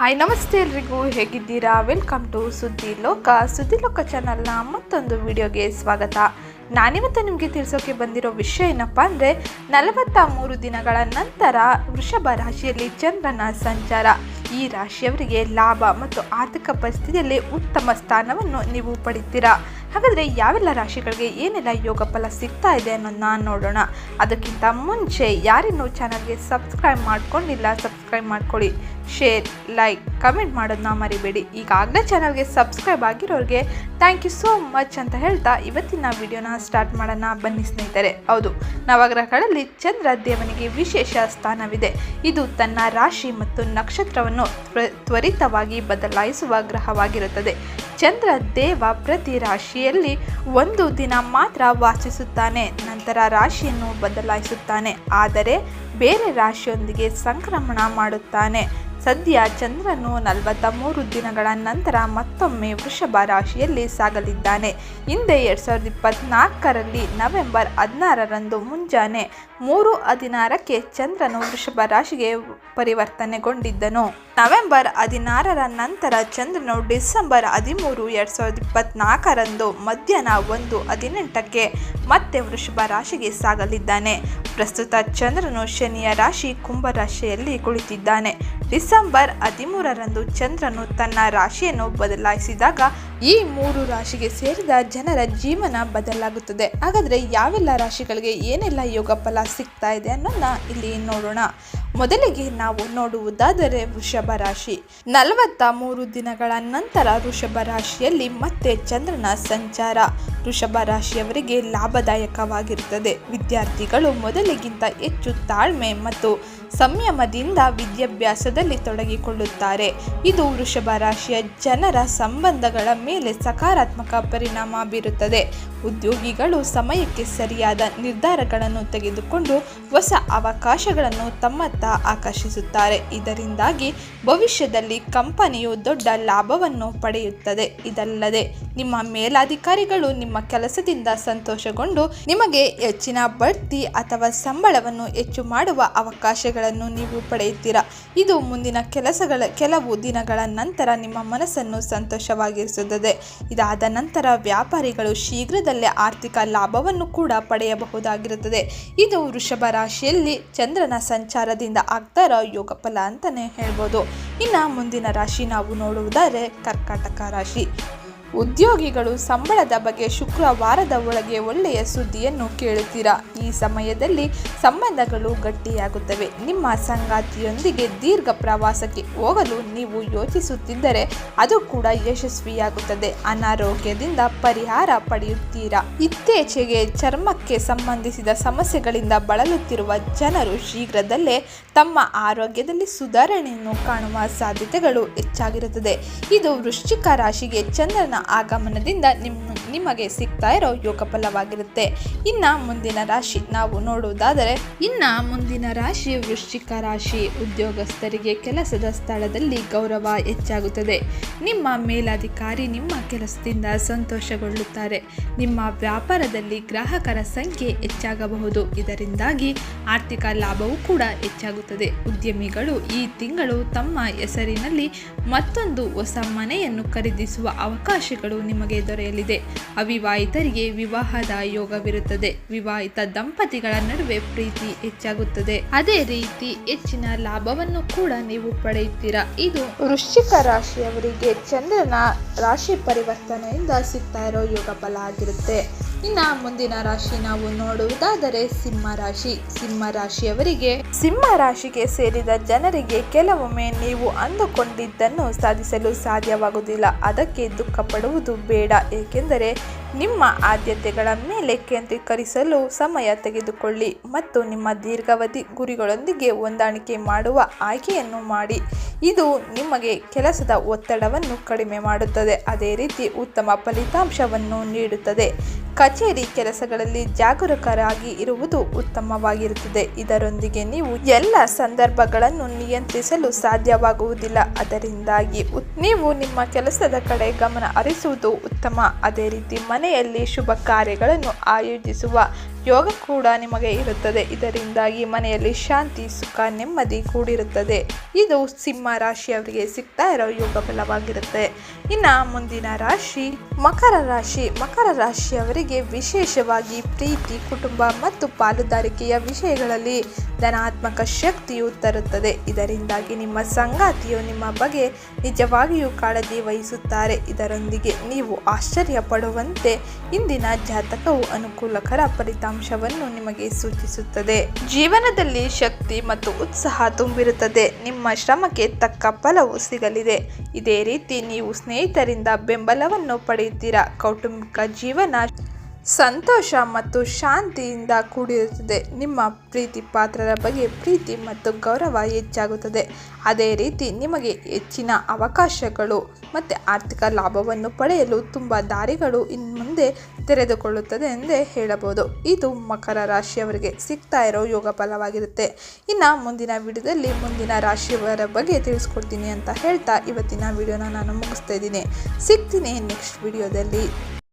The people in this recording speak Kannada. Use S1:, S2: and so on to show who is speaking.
S1: ಹಾಯ್ ನಮಸ್ತೆ ಎಲ್ರಿಗೂ. ಹೇಗಿದ್ದೀರಾ? ವೆಲ್ಕಮ್ ಟು ಸುದ್ದಿ ಲೋಕ. ಸುದ್ದಿ ಲೋಕ ಚಾನಲ್ನ ಮತ್ತೊಂದು ವಿಡಿಯೋಗೆ ಸ್ವಾಗತ. ನಾನಿವತ್ತು ನಿಮಗೆ ತಿಳಿಸೋಕೆ ಬಂದಿರೋ ವಿಷಯ ಏನಪ್ಪ ಅಂದರೆ ನಲವತ್ತ ಮೂರು ದಿನಗಳ ನಂತರ ವೃಷಭ ರಾಶಿಯಲ್ಲಿ ಚಂದ್ರನ ಸಂಚಾರ. ಈ ರಾಶಿಯವರಿಗೆ ಲಾಭ ಮತ್ತು ಆರ್ಥಿಕ ಪರಿಸ್ಥಿತಿಯಲ್ಲಿ ಉತ್ತಮ ಸ್ಥಾನವನ್ನು ನೀವು ಪಡಿತೀರಾ? ಹಾಗಾದರೆ ಯಾವೆಲ್ಲ ರಾಶಿಗಳಿಗೆ ಏನೆಲ್ಲ ಯೋಗ ಫಲ ಸಿಗ್ತಾ ಇದೆ ಅನ್ನೋದನ್ನ ನೋಡೋಣ. ಅದಕ್ಕಿಂತ ಮುಂಚೆ ಯಾರಿನ್ನೂ ಚಾನಲ್ಗೆ ಸಬ್ಸ್ಕ್ರೈಬ್ ಮಾಡ್ಕೊಂಡಿಲ್ಲ ಸಬ್ಸ್ಕ್ರೈಬ್ ಮಾಡ್ಕೊಳ್ಳಿ ಶೇರ್ ಲೈಕ್ ಕಮೆಂಟ್ ಮಾಡೋದನ್ನ ಮರಿಬೇಡಿ. ಈಗಾಗಲೇ ಚಾನಲ್ಗೆ ಸಬ್ಸ್ಕ್ರೈಬ್ ಆಗಿರೋರಿಗೆ ಥ್ಯಾಂಕ್ ಯು ಸೋ ಮಚ್ ಅಂತ ಹೇಳ್ತಾ ಇವತ್ತಿನ ವಿಡಿಯೋನ ಸ್ಟಾರ್ಟ್ ಮಾಡೋಣ. ಬನ್ನಿ ಸ್ನೇಹಿತರೆ. ಹೌದು, ನವಗ್ರಹಗಳಲ್ಲಿ ಚಂದ್ರ ದೇವನಿಗೆ ವಿಶೇಷ ಸ್ಥಾನವಿದೆ. ಇದು ತನ್ನ ರಾಶಿ ಮತ್ತು ನಕ್ಷತ್ರವನ್ನು ತ್ವರಿತವಾಗಿ ಬದಲಾಯಿಸುವ ಗ್ರಹವಾಗಿರುತ್ತದೆ. ಚಂದ್ರ ದೇವ ಪ್ರತಿ ರಾಶಿಯಲ್ಲಿ ಒಂದು ದಿನ ಮಾತ್ರ ವಾಸಿಸುತ್ತಾನೆ, ನಂತರ ರಾಶಿಯನ್ನು ಬದಲಾಯಿಸುತ್ತಾನೆ. ಆದರೆ ಬೇರೆ ರಾಶಿಯೊಂದಿಗೆ ಸಂಕ್ರಮಣ ಮಾಡುತ್ತಾನೆ. ಸದ್ಯ ಚಂದ್ರನು ನಲವತ್ತ ಮೂರು ದಿನಗಳ ನಂತರ ಮತ್ತೊಮ್ಮೆ ವೃಷಭ ರಾಶಿಯಲ್ಲಿ ಸಾಗಲಿದ್ದಾನೆ. ಹಿಂದೆ ಎರಡು ಸಾವಿರದ ಇಪ್ಪತ್ನಾಲ್ಕರಲ್ಲಿ ನವೆಂಬರ್ ಹದಿನಾರರಂದು ಮುಂಜಾನೆ ಮೂರು ಹದಿನಾರಕ್ಕೆ ಚಂದ್ರನು ವೃಷಭ ರಾಶಿಗೆ ಪರಿವರ್ತನೆಗೊಂಡಿದ್ದನು. ನವೆಂಬರ್ ಹದಿನಾರರ ನಂತರ ಚಂದ್ರನು ಡಿಸೆಂಬರ್ ಹದಿಮೂರು ಎರಡು ಸಾವಿರದ ಇಪ್ಪತ್ನಾಲ್ಕರಂದು ಮಧ್ಯಾಹ್ನ ಒಂದು ಹದಿನೆಂಟಕ್ಕೆ ಮತ್ತೆ ವೃಷಭ ರಾಶಿಗೆ ಸಾಗಲಿದ್ದಾನೆ. ಪ್ರಸ್ತುತ ಚಂದ್ರನು ಶನಿಯ ರಾಶಿ ಕುಂಭ ರಾಶಿಯಲ್ಲಿ ಕುಳಿತಿದ್ದಾನೆ. ಡಿಸೆಂಬರ್ ಹದಿಮೂರರಂದು ಚಂದ್ರನು ತನ್ನ ರಾಶಿಯನ್ನು ಬದಲಾಯಿಸಿದಾಗ ಈ ಮೂರು ರಾಶಿಗೆ ಸೇರಿದ ಜನರ ಜೀವನ ಬದಲಾಗುತ್ತದೆ. ಹಾಗಾದರೆ ಯಾವೆಲ್ಲ ರಾಶಿಗಳಿಗೆ ಏನೆಲ್ಲ ಯೋಗ ಫಲ ಸಿಗ್ತಾ ಇದೆ ಅನ್ನೋದನ್ನ ಇಲ್ಲಿ ನೋಡೋಣ. ಮೊದಲಿಗೆ ನಾವು ನೋಡುವುದಾದರೆ ವೃಷಭ ರಾಶಿ. ನಲವತ್ತ ಮೂರು ದಿನಗಳ ನಂತರ ವೃಷಭ ರಾಶಿಯಲ್ಲಿ ಮತ್ತೆ ಚಂದ್ರನ ಸಂಚಾರ. ವೃಷಭ ರಾಶಿಯವರಿಗೆ ಲಾಭದಾಯಕವಾಗಿರುತ್ತದೆ. ವಿದ್ಯಾರ್ಥಿಗಳು ಮೊದಲಿಗಿಂತ ಹೆಚ್ಚು ತಾಳ್ಮೆ ಮತ್ತು ಸಂಯಮದಿಂದ ವಿದ್ಯಾಭ್ಯಾಸದಲ್ಲಿ ತೊಡಗಿಕೊಳ್ಳುತ್ತಾರೆ. ಇದು ವೃಷಭ ರಾಶಿಯ ಜನರ ಸಂಬಂಧಗಳ ಮೇಲೆ ಸಕಾರಾತ್ಮಕ ಪರಿಣಾಮ ಬೀರುತ್ತದೆ. ಉದ್ಯೋಗಿಗಳು ಸಮಯಕ್ಕೆ ಸರಿಯಾದ ನಿರ್ಧಾರಗಳನ್ನು ತೆಗೆದುಕೊಂಡು ಹೊಸ ಅವಕಾಶಗಳನ್ನು ತಮ್ಮತ್ತ ಆಕರ್ಷಿಸುತ್ತಾರೆ. ಇದರಿಂದಾಗಿ ಭವಿಷ್ಯದಲ್ಲಿ ಕಂಪನಿಯು ದೊಡ್ಡ ಲಾಭವನ್ನು ಪಡೆಯುತ್ತದೆ. ಇದಲ್ಲದೆ, ನಿಮ್ಮ ಮೇಲಾಧಿಕಾರಿಗಳು ನಿಮ್ಮ ಕೆಲಸದಿಂದ ಸಂತೋಷಗೊಂಡು ನಿಮಗೆ ಹೆಚ್ಚಿನ ಬಡ್ತಿ ಅಥವಾ ಸಂಬಳವನ್ನು ಹೆಚ್ಚು ಮಾಡುವ ಅವಕಾಶಗಳನ್ನು ನೀವು ಪಡೆಯುತ್ತೀರಾ? ಇದು ಮುಂದಿನ ಕೆಲಸಗಳ ಕೆಲವು ದಿನಗಳ ನಂತರ ನಿಮ್ಮ ಮನಸ್ಸನ್ನು ಸಂತೋಷವಾಗಿರಿಸುತ್ತದೆ ಇದಾದ ನಂತರ ವ್ಯಾಪಾರಿಗಳು ಶೀಘ್ರದಲ್ಲೇ ಆರ್ಥಿಕ ಲಾಭವನ್ನು ಕೂಡ ಪಡೆಯಬಹುದಾಗಿರುತ್ತದೆ. ಇದು ವೃಷಭ ರಾಶಿಯಲ್ಲಿ ಚಂದ್ರನ ಸಂಚಾರದಿಂದ ಆಗ್ತಾ ಇರೋ ಯೋಗ ಫಲ ಅಂತಾನೆ ಹೇಳ್ಬೋದು. ಇನ್ನು ಮುಂದಿನ ರಾಶಿ ನಾವು ನೋಡುವುದಾದರೆ ಕರ್ಕಾಟಕ ರಾಶಿ. ಉದ್ಯೋಗಿಗಳು ಸಂಬಳದ ಬಗ್ಗೆ ಶುಕ್ರವಾರದ ಒಳಗೆ ಒಳ್ಳೆಯ ಸುದ್ದಿಯನ್ನು ಕೇಳುತ್ತೀರಾ? ಈ ಸಮಯದಲ್ಲಿ ಸಂಬಂಧಗಳು ಗಟ್ಟಿಯಾಗುತ್ತವೆ. ನಿಮ್ಮ ಸಂಗಾತಿಯೊಂದಿಗೆ ದೀರ್ಘ ಪ್ರವಾಸಕ್ಕೆ ಹೋಗಲು ನೀವು ಯೋಚಿಸುತ್ತಿದ್ದರೆ ಅದು ಕೂಡ ಯಶಸ್ವಿಯಾಗುತ್ತದೆ. ಅನಾರೋಗ್ಯದಿಂದ ಪರಿಹಾರ ಪಡೆಯುತ್ತೀರಾ? ಇತ್ತೀಚೆಗೆ ಚರ್ಮಕ್ಕೆ ಸಂಬಂಧಿಸಿದ ಸಮಸ್ಯೆಗಳಿಂದ ಬಳಲುತ್ತಿರುವ ಜನರು ಶೀಘ್ರದಲ್ಲೇ ತಮ್ಮ ಆರೋಗ್ಯದಲ್ಲಿ ಸುಧಾರಣೆಯನ್ನು ಕಾಣುವ ಸಾಧ್ಯತೆಗಳು ಹೆಚ್ಚಾಗಿರುತ್ತದೆ. ಇದು ವೃಶ್ಚಿಕ ರಾಶಿಗೆ ಚಂದ್ರನ ಆಗಮನದಿಂದ ನಿಮ್ಮ ನಿಮಗೆ ಸಿಗ್ತಾ ಇರೋ ಯೋಗ ಫಲವಾಗಿರುತ್ತೆ ಇನ್ನ ಮುಂದಿನ ರಾಶಿ ನಾವು ನೋಡುವುದಾದರೆ, ಇನ್ನ ಮುಂದಿನ ರಾಶಿ ವೃಶ್ಚಿಕ ರಾಶಿ. ಉದ್ಯೋಗಸ್ಥರಿಗೆ ಕೆಲಸದ ಸ್ಥಳದಲ್ಲಿ ಗೌರವ ಹೆಚ್ಚಾಗುತ್ತದೆ. ನಿಮ್ಮ ಮೇಲಾಧಿಕಾರಿ ನಿಮ್ಮ ಕೆಲಸದಿಂದ ಸಂತೋಷಗೊಳ್ಳುತ್ತಾರೆ. ನಿಮ್ಮ ವ್ಯಾಪಾರದಲ್ಲಿ ಗ್ರಾಹಕರ ಸಂಖ್ಯೆ ಹೆಚ್ಚಾಗಬಹುದು. ಇದರಿಂದಾಗಿ ಆರ್ಥಿಕ ಲಾಭವೂ ಕೂಡ ಹೆಚ್ಚಾಗುತ್ತದೆ. ಉದ್ಯಮಿಗಳು ಈ ತಿಂಗಳು ತಮ್ಮ ಹೆಸರಿನಲ್ಲಿ ಮತ್ತೊಂದು ಹೊಸ ಮನೆಯನ್ನು ಖರೀದಿಸುವ ಅವಕಾಶಗಳು ನಿಮಗೆ ದೊರೆಯಲಿದೆ. ಅವಿವಾಹಿತರಿಗೆ ವಿವಾಹದ ಯೋಗವಿರುತ್ತದೆ. ವಿವಾಹಿತ ದಂಪತಿಗಳ ನಡುವೆ ಪ್ರೀತಿ ಹೆಚ್ಚಾಗುತ್ತದೆ. ಅದೇ ರೀತಿ ಹೆಚ್ಚಿನ ಲಾಭವನ್ನು ಕೂಡ ನೀವು ಪಡೆಯುತ್ತೀರಾ? ಇದು ವೃಶ್ಚಿಕ ರಾಶಿಯವರಿಗೆ ಚಂದ್ರನ ರಾಶಿ ಪರಿವರ್ತನೆಯಿಂದ ಸಿಗ್ತಾ ಇರೋ ಯೋಗ ಬಲ ಆಗಿರುತ್ತೆ. ಇನ್ನ ಮುಂದಿನ ರಾಶಿ ನಾವು ನೋಡುವುದಾದರೆ ಸಿಂಹ ರಾಶಿ. ಸಿಂಹ ರಾಶಿಯವರಿಗೆ ಸಿಂಹ ರಾಶಿಗೆ ಸೇರಿದ ಜನರಿಗೆ ಕೆಲವೊಮ್ಮೆ ನೀವು ಅಂದುಕೊಂಡಿದ್ದನ್ನು ಸಾಧಿಸಲು ಸಾಧ್ಯವಾಗುವುದಿಲ್ಲ. ಅದಕ್ಕೆ ದುಃಖ ಪಡುವುದು ಬೇಡ. ಏಕೆಂದರೆ ನಿಮ್ಮ ಆದ್ಯತೆಗಳ ಮೇಲೆ ಕೇಂದ್ರೀಕರಿಸಲು ಸಮಯ ತೆಗೆದುಕೊಳ್ಳಿ ಮತ್ತು ನಿಮ್ಮ ದೀರ್ಘಾವಧಿ ಗುರಿಗಳೊಂದಿಗೆ ಹೊಂದಾಣಿಕೆ ಮಾಡುವ ಆಯ್ಕೆಯನ್ನು ಮಾಡಿ. ಇದು ನಿಮಗೆ ಕೆಲಸದ ಒತ್ತಡವನ್ನು ಕಡಿಮೆ ಮಾಡುತ್ತದೆ. ಅದೇ ರೀತಿ ಉತ್ತಮ ಫಲಿತಾಂಶವನ್ನು ನೀಡುತ್ತದೆ. ಕಚೇರಿ ಕೆಲಸಗಳಲ್ಲಿ ಜಾಗರೂಕರಾಗಿ ಇರುವುದು ಉತ್ತಮವಾಗಿರುತ್ತದೆ. ಇದರೊಂದಿಗೆ ನೀವು ಎಲ್ಲ ಸಂದರ್ಭಗಳನ್ನು ನಿಯಂತ್ರಿಸಲು ಸಾಧ್ಯವಾಗುವುದಿಲ್ಲ. ಅದರಿಂದಾಗಿ ನೀವು ನಿಮ್ಮ ಕೆಲಸದ ಕಡೆ ಗಮನ ಹರಿಸುವುದು ಉತ್ತಮ. ಅದೇ ರೀತಿ ಮನೆಯಲ್ಲಿ ಶುಭ ಕಾರ್ಯಗಳನ್ನು ಆಯೋಜಿಸುವ ಯೋಗ ಕೂಡ ನಿಮಗೆ ಇರುತ್ತದೆ. ಇದರಿಂದಾಗಿ ಮನೆಯಲ್ಲಿ ಶಾಂತಿ, ಸುಖ, ನೆಮ್ಮದಿ ಕೂಡಿರುತ್ತದೆ. ಇದು ಸಿಂಹ ರಾಶಿಯವರಿಗೆ ಸಿಗ್ತಾ ಇರೋ ಯೋಗ ಫಲವಾಗಿರುತ್ತೆ. ಇನ್ನು ಮುಂದಿನ ರಾಶಿ ಮಕರ ರಾಶಿ. ಮಕರ ರಾಶಿಯವರಿಗೆ ವಿಶೇಷವಾಗಿ ಪ್ರೀತಿ, ಕುಟುಂಬ ಮತ್ತು ಪಾಲುದಾರಿಕೆಯ ವಿಷಯಗಳಲ್ಲಿ ಧನಾತ್ಮಕ ಶಕ್ತಿಯು ತರುತ್ತದೆ. ಇದರಿಂದಾಗಿ ನಿಮ್ಮ ಸಂಗಾತಿಯು ನಿಮ್ಮ ಬಗ್ಗೆ ನಿಜವಾಗಿಯೂ ಕಾಳಜಿ ವಹಿಸುತ್ತಾರೆ. ಇದರೊಂದಿಗೆ ನೀವು ಆಶ್ಚರ್ಯ ಪಡುವಂತೆ ಇಂದಿನ ಜಾತಕವು ಅನುಕೂಲಕರ ಫಲಿತಾಂಶವನ್ನು ನಿಮಗೆ ಸೂಚಿಸುತ್ತದೆ. ಜೀವನದಲ್ಲಿ ಶಕ್ತಿ ಮತ್ತು ಉತ್ಸಾಹ ತುಂಬಿರುತ್ತದೆ. ನಿಮ್ಮ ಶ್ರಮಕ್ಕೆ ತಕ್ಕ ಫಲವು ಸಿಗಲಿದೆ. ಇದೇ ರೀತಿ ನೀವು ಸ್ನೇಹಿತರಿಂದ ಬೆಂಬಲವನ್ನು ಪಡೆಯುತ್ತೀರಾ. ಕೌಟುಂಬಿಕ ಜೀವನ ಸಂತೋಷ ಮತ್ತು ಶಾಂತಿಯಿಂದ ಕೂಡಿರುತ್ತದೆ. ನಿಮ್ಮ ಪ್ರೀತಿ ಪಾತ್ರರ ಬಗ್ಗೆ ಪ್ರೀತಿ ಮತ್ತು ಗೌರವ ಹೆಚ್ಚಾಗುತ್ತದೆ. ಅದೇ ರೀತಿ ನಿಮಗೆ ಹೆಚ್ಚಿನ ಅವಕಾಶಗಳು ಮತ್ತು ಆರ್ಥಿಕ ಲಾಭವನ್ನು ಪಡೆಯಲು ತುಂಬ ದಾರಿಗಳು ಇನ್ನು ಮುಂದೆ ತೆರೆದುಕೊಳ್ಳುತ್ತದೆ ಎಂದೇ ಹೇಳಬಹುದು. ಇದು ಮಕರ ರಾಶಿಯವರಿಗೆ ಸಿಗ್ತಾ ಇರೋ ಯೋಗ ಫಲವಾಗಿರುತ್ತೆ. ಇನ್ನು ಮುಂದಿನ ವಿಡಿಯೋದಲ್ಲಿ ಮುಂದಿನ ರಾಶಿಯವರ ಬಗ್ಗೆ ತಿಳಿಸ್ಕೊಡ್ತೀನಿ ಅಂತ ಹೇಳ್ತಾ ಇವತ್ತಿನ ವಿಡಿಯೋನ ನಾನು ಮುಗಿಸ್ತಾ ಇದ್ದೀನಿ. ಸಿಗ್ತೀನಿ ನೆಕ್ಸ್ಟ್ ವಿಡಿಯೋದಲ್ಲಿ.